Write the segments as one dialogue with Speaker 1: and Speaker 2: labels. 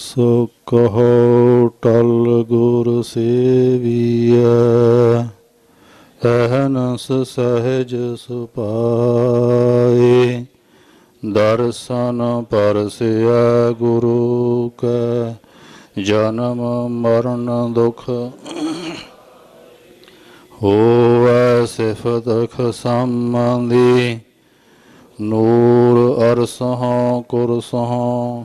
Speaker 1: ਸੋ ਕਹੋ ਟਲ ਗੁਰ ਸੇਵੀਐ, ਅਹਨਸ ਸਹਿਜ ਸੁਪਾਏ। ਦਰਸ਼ਨ ਪਰਸਿਆ ਗੁਰੂ ਕੈ, ਜਨਮ ਮਰਨ ਦੁਖ ਹੋਵੈ ਸਿਫਤ ਸੰਬੰਧੀ। ਨੂਰ ਅਰਸਹਾਂ ਕੁਰਸਹਾਂ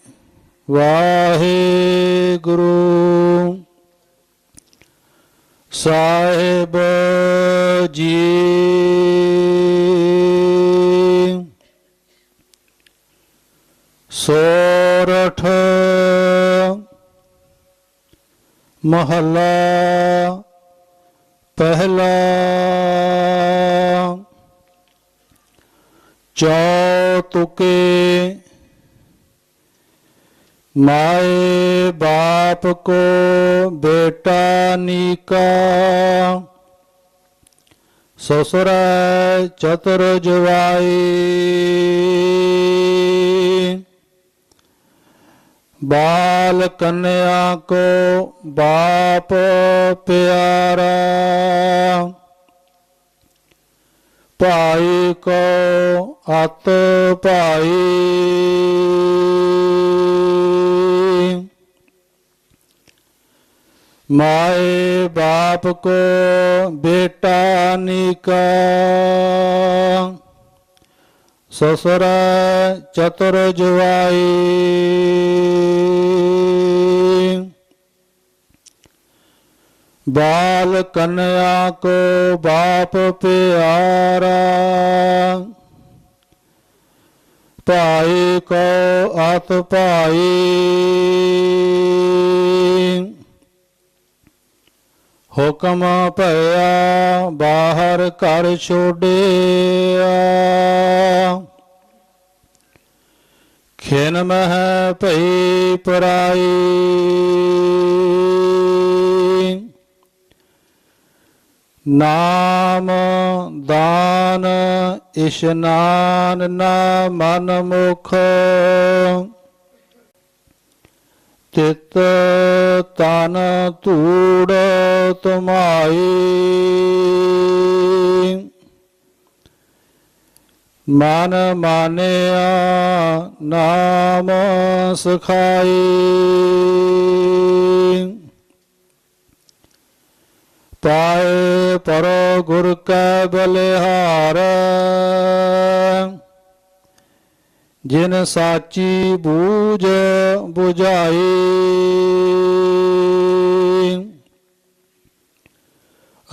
Speaker 1: ਵਾਹਿਗੁਰੂ ਸਾਹਿਬ ਜੀ ਸੋਰਠ ਮਹੱਲਾ ਪਹਿਲਾ ਚੌਤੁਕੇ ਮਾਏ ਬਾਪ ਕੋ ਬੇਟਾ ਨੀਕਾ। ਸਸੁਰ ਚਤੁਰ ਜਵਾਈ। ਬਾਲ ਕੰਨਿਆ ਕੋ ਬਾਪ ਪਿਆਰਾ। ਭਾਈ ਕੋ ਅਤ ਭਾਈ। ਮਾਏ ਬਾਪ ਕੋ ਬੇਟਾ ਨਿਕਾ। ਸਸੁਰ ਚਤੁਰ ਜਵਾਈ ਬਾਲ ਕਨਿਆ ਕੋ ਬਾਪ ਪਿਆਰਾ। ਭਾਈ ਕੋ ਅਤ ਭਾਈ। ਹੁਕਮ ਭਇਆ ਬਾਹਰ ਘਰ ਛੋੜਿਆ। ਖਿਨ ਮਹਿ ਭਈ ਪਰਾਈ। ਨਾਮ ਦਾਨ, ਇਸ਼ਨਾਨ ਨਾ ਮਨ ਮੁਖ। ਤਿਤ ਤਨ ਧੂੜ ਤੁਮਾਈ ਮਨ ਮਾਨਿਆ ਨਾਮ ਸਖਾਈ ਪਾਏ ਪਰੋ ਗੁਰ ਕੈ ਬਲਿਹਾਰ। ਜਿਨ ਸਾਚੀ ਬੂਝ 부ਝਾਈ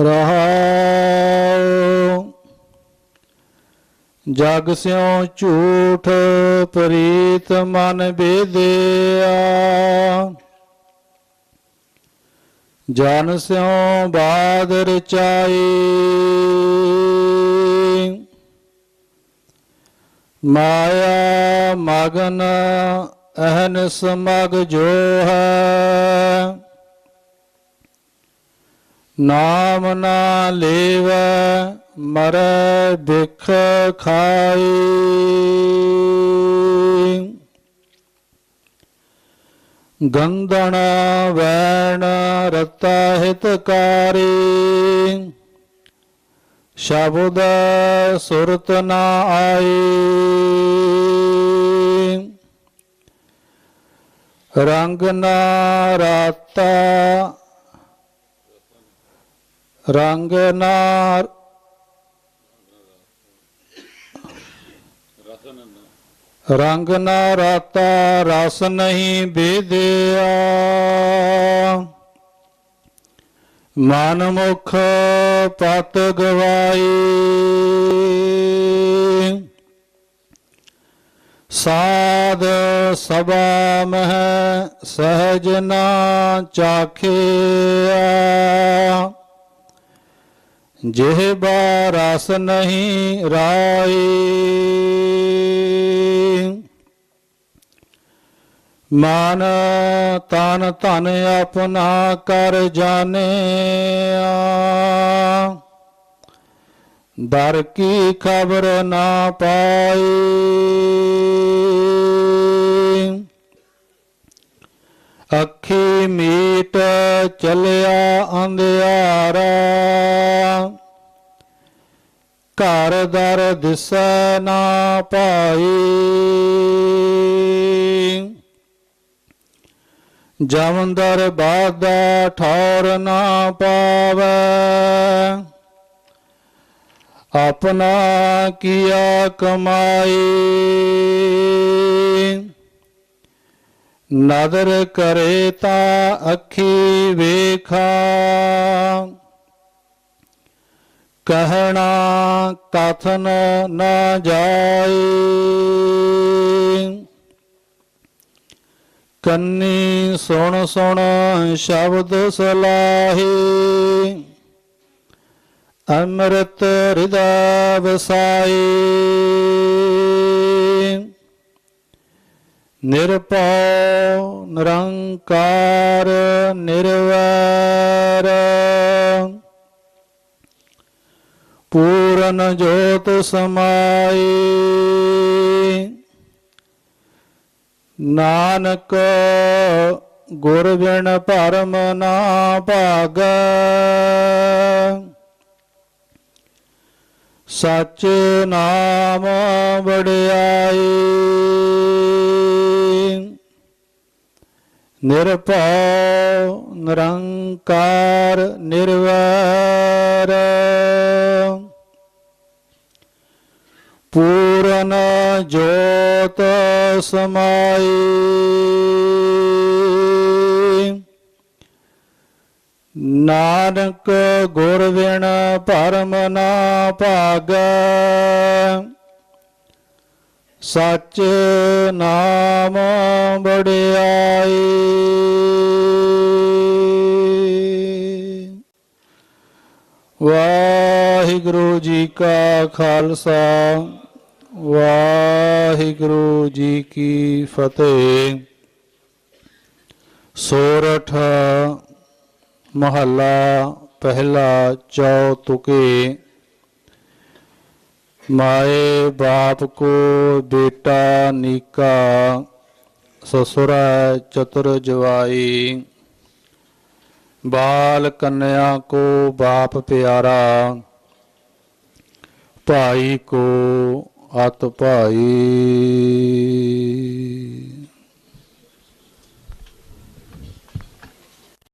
Speaker 1: ਰਹਾਉ। ਜਗ ਸਿਉ ਝੂਠ ਪ੍ਰੀਤ ਮਨ ਬੇਦਿਆ। ਜਨ ਸਿਉ ਬਾਦ ਰਚਾਈ ਮਾਇਆ ਮਗਨ ਅਹਨ ਸਮਗ ਜੋ ਹੈ ਨਾਮ ਨਾ ਲੇਵ ਮਰ ਬਿਖ ਖਾਈ। ਗੰਧਣ ਵੈਣ ਰਤਾ ਹਿਤਕਾਰੀ ਸ਼ਬਦ ਸੁਰਤ ਨਾ ਆਈ। ਰੰਗ ਨਾ ਰਾਤਾ। ਰੰਗ ਨਾ ਰੰਗ ਨਾ ਰਾਤਾ ਰਸ ਨਹੀਂ ਬੇਦਿਆ ਮਨ ਮੁਖ ਪਤ ਗਵਾਈ। ਸਾਧ ਸਭਾ ਮਹਿ ਸਹਜ ਨਾ ਚਾਖਿਆ। ਜਿਹ ਰਸ ਨਹੀਂ ਰਾਈ। ਮਨ ਤਨ ਧਨ ਆਪਣਾ ਕਰ ਜਾਣਿਆ। ਦਰ ਕੀ ਖਬਰ ਨਾ ਪਾਈ। ਅੱਖੀ ਮੀਟ ਚਲਿਆ ਅੰਧਿਆਰਾ। ਘਰ ਦਰ ਦਿਸੈ ਨਾ ਪਾਈ। ਜਮੰਦਰ ਬਾਦਾ ਠੌਰ ਨਾ ਪਾਵੈ। ਆਪਣਾ ਕੀਆ ਕਮਾਈ। ਨਦਰ ਕਰੇ ਤਾਂ ਅੱਖੀ ਵੇਖਾ। ਕਹਿਣਾ ਕਥਨ ਨਾ ਜਾਏ। ਕੰਨੀ ਸੁਣ ਸੁਣ ਸ਼ਬਦ ਸਲਾਹੇ। ਅੰਮ੍ਰਿਤ ਹਿਰਦਾ ਵਸਾਈ ਨਿਰਭਉ ਨਿਰੰਕਾਰ ਨਿਰਵੈਰ। ਪੂਰਨ ਜੋਤ ਸਮਾਈ ਨਾਨਕ ਗੁਰ ਬਿਨ ਭਰਮ ਨਾ ਭਾਗੈ। ਸਚ ਨਾਮ ਵਡਿਆਈ। ਨਿਰਭਉ ਨਿਰੰਕਾਰ ਨਿਰਵੈਰ। ਪੂਰਨ ਜੋਤ ਸਮਾਈ ਨਾਨਕ ਗੁਰ ਬਿਨ ਭਰਮ ਨਾ ਭਾਗੈ ਸਚ ਨਾਮ ਵਡਿਆਈ ਵਾਹਿਗੁਰੂ ਜੀ ਕਾ ਖਾਲਸਾ वाहिगुरु जी की फतेह। सोरठ महला पहला चौ तुके माए बाप को बेटा निका, ससुरा चतुर जवाई। बाल कन्या को बाप प्यारा, भाई को ਅਤ ਭਾਈ